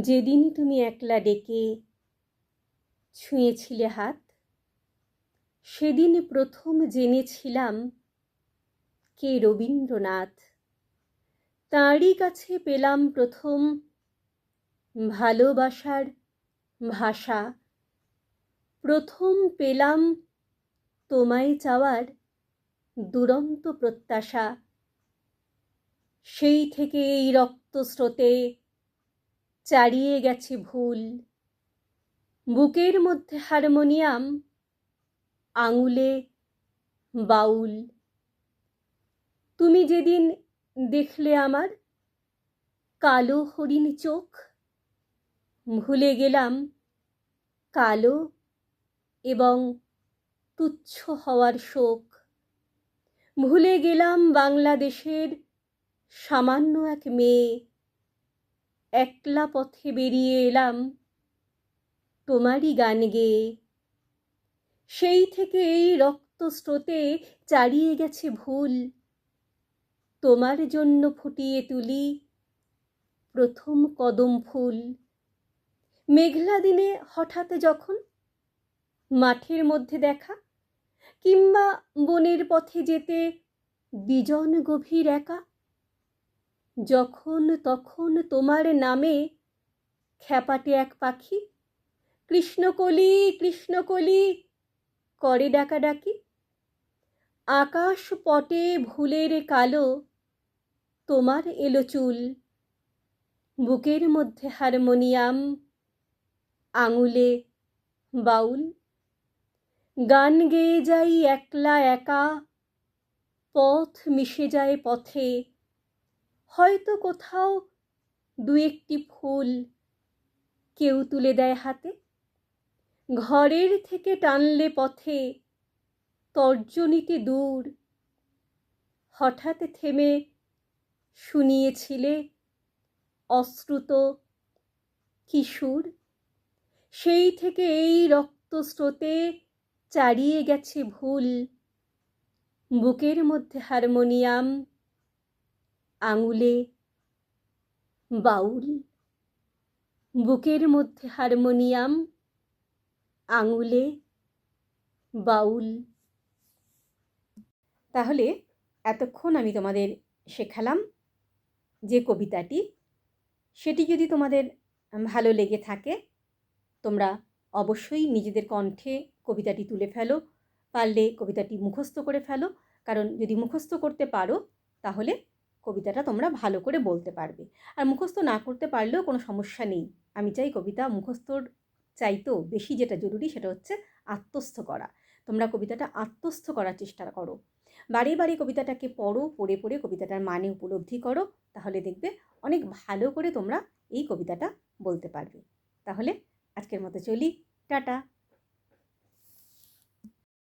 যেদিন তুমি একলা ডেকে ছুঁয়েছিলে হাত সেদিন প্রথম জেনেছিলাম কে রবীন্দ্রনাথ। তাঁরই কাছে পেলাম প্রথম ভালোবাসার ভাষা। প্রথম পেলাম তোমায় চাওয়ার দুরন্ত প্রত্যাশা। সেই থেকে এই রক্তস্রোতে চারিয়ে গেছে ভুল। বুকের মধ্যে হারমোনিয়াম, আঙুলে বাউল। তুমি যেদিন দেখলে আমার কালো হরিণ চোখ, ভুলে গেলাম কালো এবং তুচ্ছ হওয়ার শোক। ভুলে গেলাম বাংলাদেশের সামান্য এক মেয়ে একলা পথে বেরিয়ে এলাম তোমারই গান গেয়ে সেই থেকে এই রক্ত স্রোতে চারিয়ে গেছে ভুল। তোমার জন্য ফুটিয়ে তুলি প্রথম কদম ফুল। মেঘলা দিনে হঠাৎ যখন মাঠের মধ্যে দেখা কিংবা বনের পথে যেতে বিজন গভীর একা যখন তখন তোমার নামে খ্যাপাটে এক পাখি কৃষ্ণকলি কৃষ্ণকলি করে ডাকাডাকি আকাশ পটে ভুলের কালো তোমার এলো চুল, বুকের মধ্যে হারমোনিয়াম, আঙুলে বাউল। গান গেয়ে যাই একলা একা, পথ মিশে যায় পথে হয়তো কোথাও দু একটি ফুল কেউ তুলে দেয় হাতে। ঘরের থেকে টানলে পথে তর্জনীতে দূর। হঠাৎ থেমে শুনিয়েছিলে অশ্রুত কিশোর। সেই থেকে এই রক্তস্রোতে চারিয়ে গেছে ভুল। বুকের মধ্যে হারমোনিয়াম আঙুলে, বাউল, বুকের মধ্যে হারমোনিয়াম, আঙুলে, বাউল। তাহলে এতক্ষণ আমি তোমাদের শেখালাম যে কবিতাটি, সেটি যদি তোমাদের ভালো লেগে থাকে, তোমরা অবশ্যই নিজেদের কণ্ঠে কবিতাটি তুলে ফেলো, পারলে কবিতাটি মুখস্থ করে ফেলো। কারণ যদি মুখস্থ করতে পারো, তাহলে কবিতাটা তোমরা ভালো করে বলতে পারবে। আর মুখস্থ না করতে পারলেও কোনো সমস্যা নেই। আমি চাই কবিতা মুখস্থর চাইতেও বেশি যেটা জরুরি সেটা হচ্ছে আত্মস্থ করা। তোমরা কবিতাটা আত্মস্থ করার চেষ্টা করো। বারে বারে কবিতাটাকে পড়ো, পড়ে পড়ে কবিতাটার মানে উপলব্ধি করো, তাহলে দেখবে অনেক ভালো করে তোমরা এই কবিতাটা বলতে পারবে। তাহলে আজকের মতো চলি। টাটা!